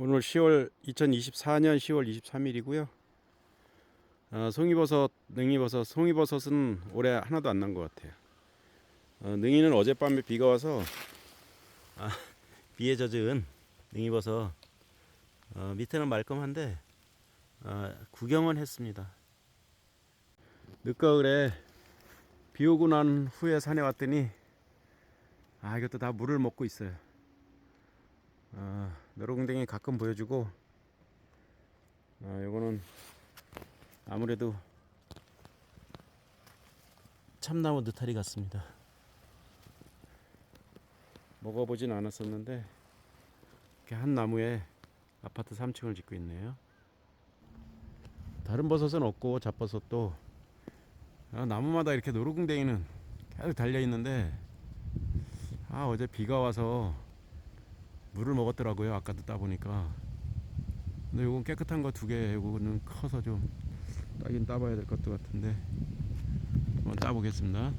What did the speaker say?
오늘 10월 2024년 10월 23일이고요. 아, 송이버섯, 능이버섯, 송이버섯은 올해 하나도 안 난 것 같아요. 어, 능이는 어젯밤에 비가 와서 아, 비에 젖은 능이버섯 어, 밑에는 말끔한데 아, 구경은 했습니다. 늦가을에 비 오고 난 후에 산에 왔더니 아 이것도 다 물을 먹고 있어요. 아, 너로궁뎅이 가끔 보여주고 아, 요거는 아무래도 참나무 느타리 같습니다. 먹어보진 않았었는데 이렇게 한 나무에 아파트 3층을 짓고 있네요. 다른 버섯은 없고 잡버섯도 아, 나무마다 이렇게 노루궁뎅이는 계속 달려 있는데 아 어제 비가 와서 물을 먹었더라고요. 아까 듣다 보니까. 근데 요건 깨끗한 거 두 개, 요거는 커서 좀 따긴 따봐야 될 것도 같은데 한번 따보겠습니다.